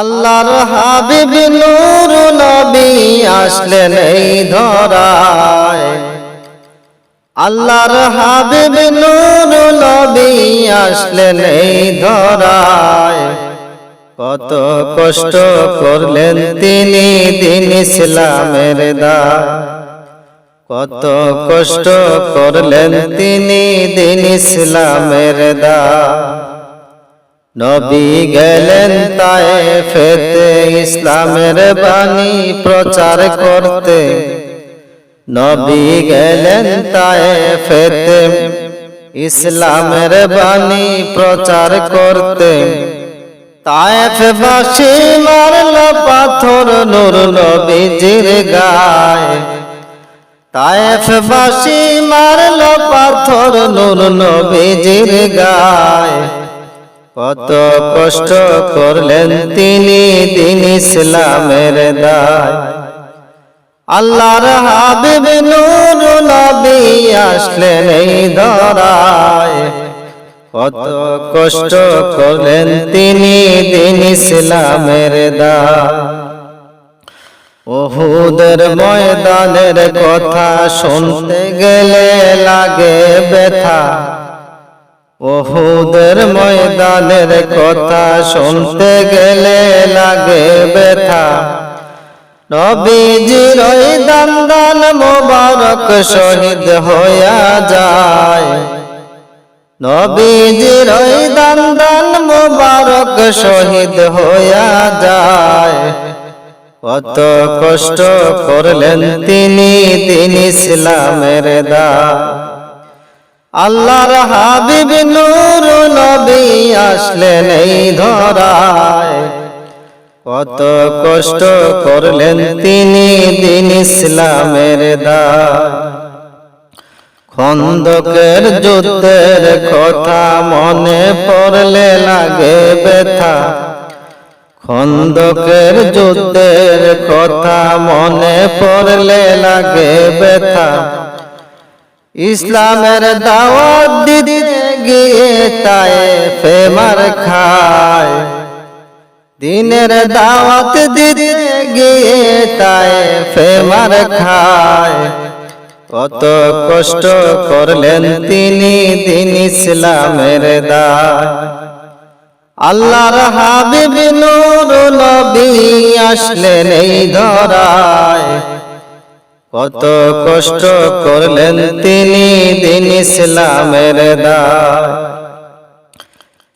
আল্লাহর হাবিব নূর নবী আসলেন এই ধরায়। আল্লাহর হাবিব নূর নবী আসলেন এই ধরায়। কত কষ্ট করলেন তিনি দিন ইসলামের দায়। কত কষ্ট করলেন তিনি দিন ইসলামের দায়। নবী গেলেন তায়েফেতে, ইসলামের বাণী প্রচার করতে। নবী গেলেন তায়েফেতে, ইসলামের বাণী প্রচার করতে। তায়েফ বাসি মারল পাথর, নূর নবীজির গায়। তায়েফ বাসি মারল পাথর, নূর নবীজির গায়। কত কষ্ট করলেন তিনি দিন ইসলামের দায়। আল্লাহর হাবিব নূর নবী আসলেন এই ধরায়। কত কষ্ট করলেন তিনি দিন ইসলামের দায়। ওহুদের ময়দানের কথা শুনতে গেলে লাগে ব্যথা। ওহুদের ময়দানের কথা শুনতে গেলে লাগে ব্যথা। নবীজির ওই দান মোবারক শহীদ হইয়া যায়। নবীজির ওই দান মোবারক শহীদ হইয়া যায়। কত কষ্ট করলেন তিনি দিন ইসলামের দা আল্লাহর হাবিব নূর নবী আসলেন এই ধরায়। কত কষ্ট করলেন তিনি দিন ইসলামের দা খন্দকের যুদ্ধের কথা মনে পড়লে লাগে ব্যথা। খন্দকের যুদ্ধের কথা মনে পড়লে লাগে ব্যথা। ইসলামের দাওয়াত দিতে গিয়ে তায়ে ফেমার খায়। দিনের দাওয়াত দিতে গিয়ে তায়ে ফেমার খায়। কত কষ্ট করলেন তিনি দিন ইসলামের দায়। আল্লাহর হাবিব নূর নবী আসলেন এই ধরায়। কত কষ্ট করলেন তিনি দিন ইসলামের দায়।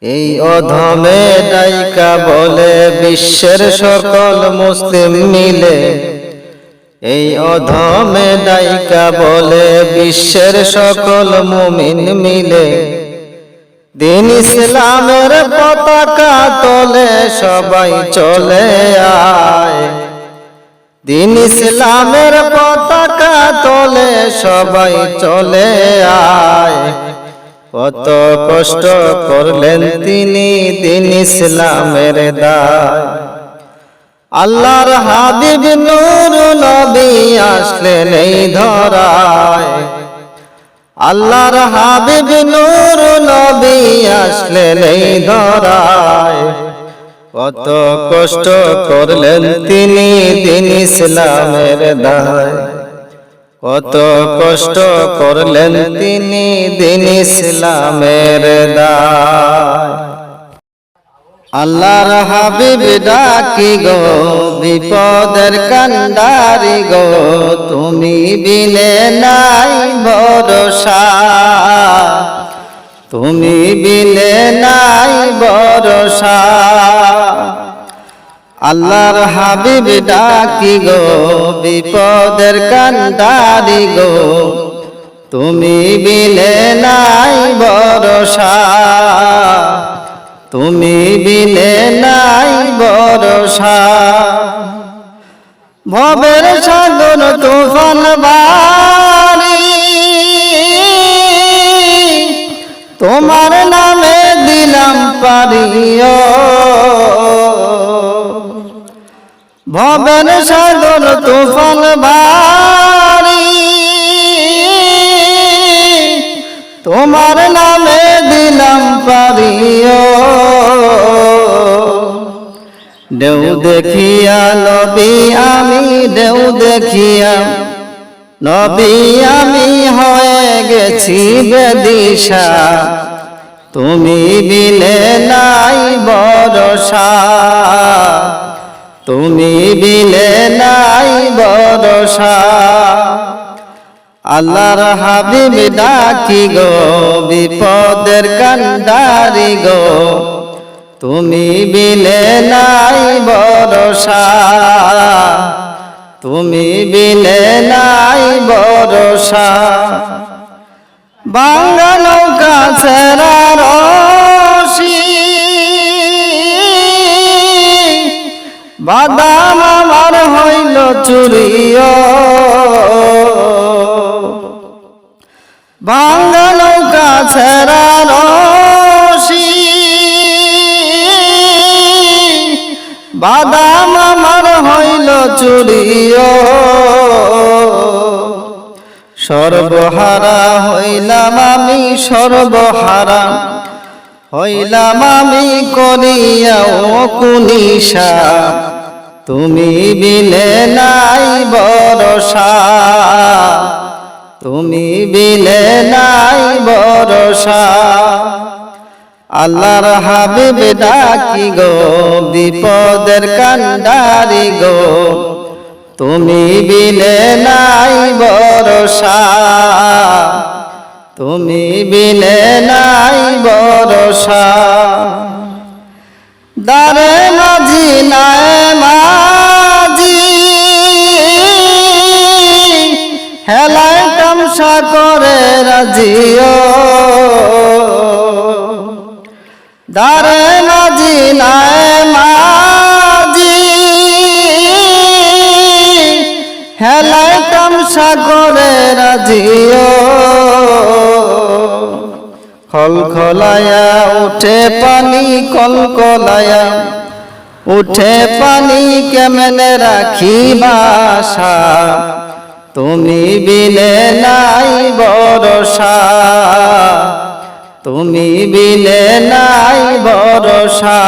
এই অধমে ডাইকা বলে বিশ্বের সকল মুসলিম মিলে। এই অধমে ডাইকা বলে বিশ্বের সকল মুমিন মিলে। দিন ইসলামের পতাকা তোলে সবাই চলে আয়। দিন ইসলামের পতাকা তোলে, সবাই চলে আয়। কত কষ্ট করলেন তিনি দিন ইসলামের দায়। আল্লাহর হাবিব নূর নবী আসলেন এই ধরায়। আল্লাহর হাবিব নূর নবী আসলেন এই ধরায়। কত কষ্ট করলেন তিনি দিন ইসলামের দায়। কত কষ্ট করলেন তিনি দিন ইসলামের আল্লাহর হাবিব ডাকি গো, বিপদের কান্ডারি গো, তুমি বিনে নাই ভরসা। তুমি আল্লাহর হাবিব ডাকি গো বিপদের কান্ডারি গো। তুমি বিলে নাই ভরসা তুমি বিলে নাই ভরসা। ভবের সাগর তুফান বাড়ি তোমার নামে দিলাম পারিও ভবের সাগর তুফান বাড়ি তোমার নামে দিলাম পারিও। দেউ দেখিয়া নবী আমি ঢেউ দেখিয়া নবী আমি হয়ে গেছি বেদিশা। তুমি বিলে নাই বরসা। তুমি বিলে নাই বরসা আল্লাহর হাবিব ডাকি গো, বিপদের কান্ডারি গো। তুমি বিলে নাই বরসা তুমি বিলে নাই বরসা বাংলা নৌকা ছেড়া বাদাম আমার হইল চুরিও বাংলা নৌকা ছেড়া বাদাম আমার হইল চুরিও সর্বহারা হইলাম আমি, সর্বহারা হইলাম আমি করিয়া ও কুনিশা। তুমি বিলে নাই বরসা তুমি বিলে নাই বরসা আল্লাহর হাবিব ডাকি গো, বিপদের কান্ডারি গো। তুমি বিলে নাই বরসা তুমি বিলে নাই বরসা দারে মাঝি নাই মাঝি হেলায় তামসা করে রাজিও। দারে খলখলায়া উঠে পানি কলকলায়া। উঠে পানি কেমনে রাখি বাসা তুমি বিলে নাই বরসা তুমি বিলে নাই বরসা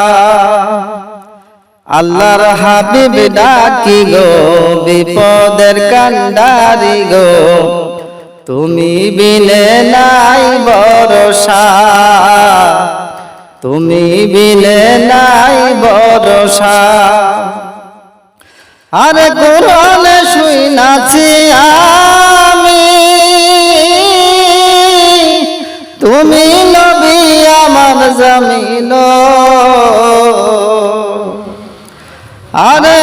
আল্লাহর হাবিব ডাকি গো, বিপদের কান্ডারি গো। তুমি বিলে নাই বরসা তুমি বিলে নাই বরসা আরে কোরআনে শুই নাচি আমি। তুমি নবী আমার জমিন। আরে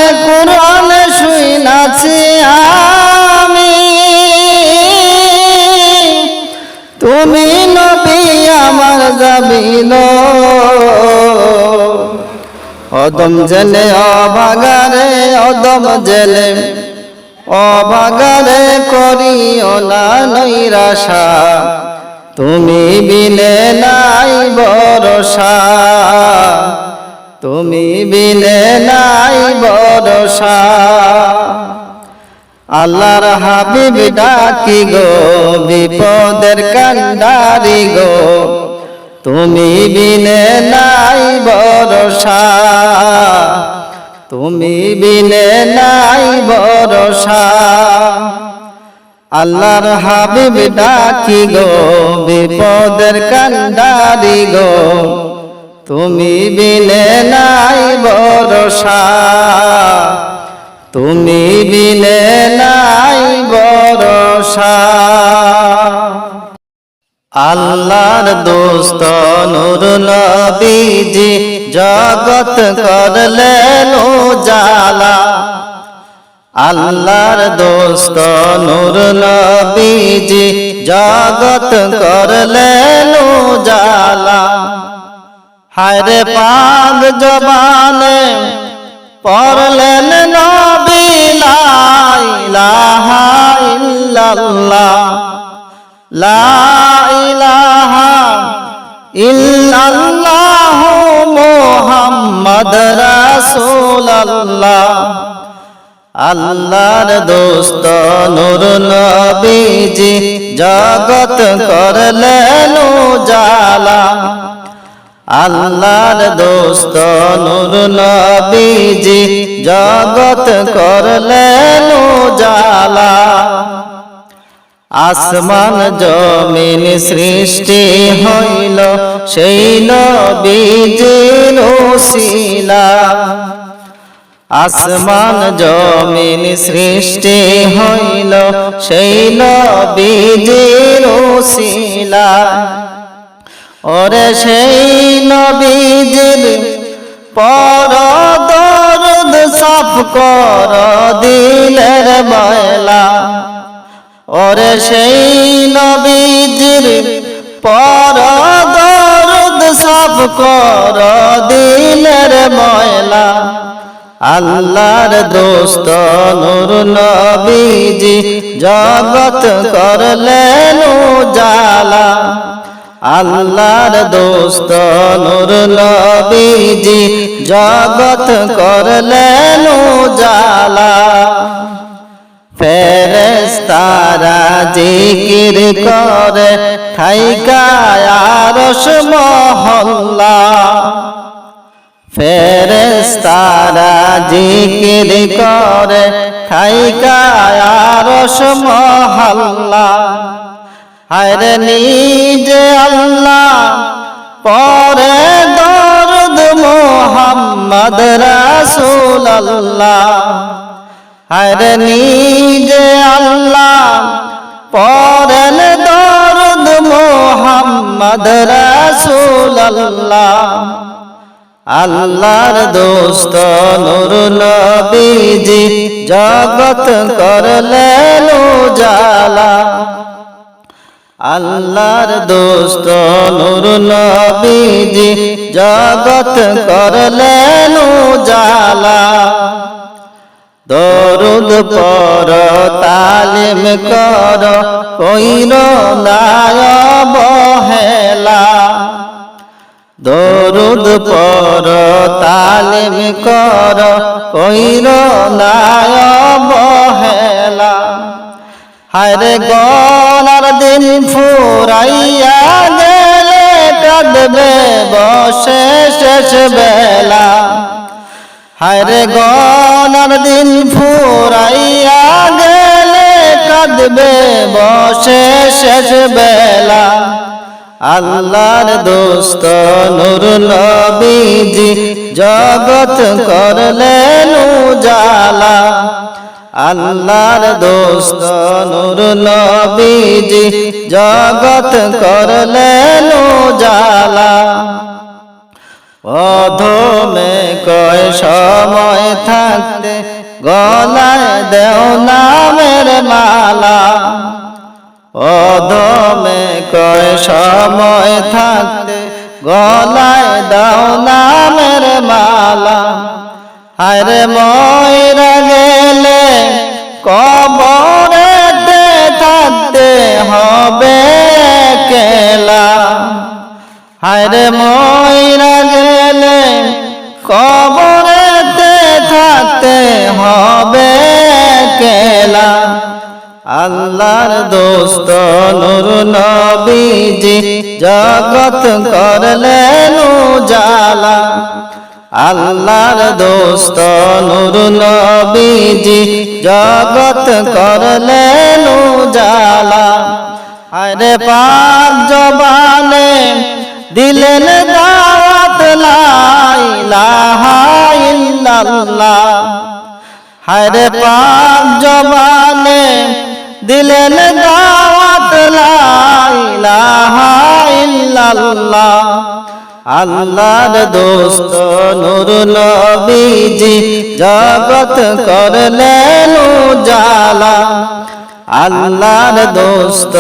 আমার অদম জেলে, অবাগারে, অদম জেলে। অবাগারে করিও না নৈরাশা। তুমি বিলে নাই বরসা তুমি বিলে নাই বরসা আল্লাহর হাবিব ডাকি গো, বিপদের কান্ডারি গো। তুমি বিনে নাই বরসা তুমি বিনে নাই বরসা আল্লাহর হাবিব ডাকি গো, বিপদের কান্ডারি গো। তুমি বিনে নাই বরসা তুমি বিনে নাই আল্লাহর দোস্ত নুর নবীজি জগৎ করলেন জালা আল্লাহর দোস্ত নুর নবীজি জগৎ করলেন জালা হায়রে পাগ জবানে পড়লেন নবী, লা ইলাহা ইল্লাল্লাহ। লা ইল্লাল্লাহ মুহাম্মদ রাসূলুল্লাহ। আল্লাহর দোস্ত নূর নবীজি জগৎ করলেন জালা আল্লাহর দোস্ত নূর নবীজি জগত করলেন জালা আসমান জমিন সৃষ্টি হইল, সেই নবীজির ওসিলা আসমান জমিন সৃষ্টি হইল, সেই নবীজির ওসিলা ওরে সেই নবীজির পর দরদ সাফ কর দিলের ময়লা ওরে সেই নবীজির পর দরদ সাফ কর দিলের ময়লা। আল্লাহর দোস্ত নূর নবীজি জগত করলেন জালা আল্লাহর দোস্ত নূর নবীজি জগত করলেন জালা ফেরেস্তারা জিকির করে থাইকায়ারস মহল্লা। ফেরেস্তারা জিকির করে থাইকায়ারস মহল্লা। হায়রে নিজে আল্লাহ, পরে দরদ মোহাম্মদ রাসূল আল্লাহ হায়রে নিজে আল্লাহ পরেন দরদ মোহাম্মদ রাসূল আল্লাহ আল্লাহর দোস্ত নূর নবীজি জগত করলেন জালা আল্লাহর দোস্ত নূর নবীজি জগত করলেন জালা দরুদ পর তালিম কর কইর বহেলা দরুদ পর তালিম কর কইর বহেলা হায়রে গলার দিন ফুরাইয়া গেলে কাঁদবে বসে শেষ বেলা। হায়রে গলার দিন ফুরাইয়া গেলে কাঁদবে বসে শেষ বেলা। আল্লাহর দোস্ত নূর নবীজি জগত করলেন জালা আল্লাহর দোস্ত নূর নবীজি জগত করলেন জালা অধমে কয় সময় থাকতে গলায় দেও নামের মালা। অধমে কয় সময় থাকতে গলায় দাও নামের মালা। হায়রে ময়রা গেলে কবরেতে থাকতে হবে কেলা ময়রা গেলে কবরেতে থাকতে হবে কেলা। আল্লাহর দোস্ত, নূর নবীজি, জগত করলেন জালা আল্লাহর দোস্ত, নূর নবীজি, জগত করলেন জালা আরে পাক জবানে দিলেন দাওয়াত লা ইলাহা হায়রে পাক জবানে দিলেন দাওয়াত লা ইলাহা ইল্লাল্লাহ আল্লাহর দোস্ত নূর নবীজি জগত করলেন জালা আল্লাহর দোস্ত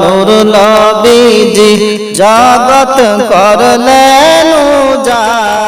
নূর নবীজি জগত করলেন জালা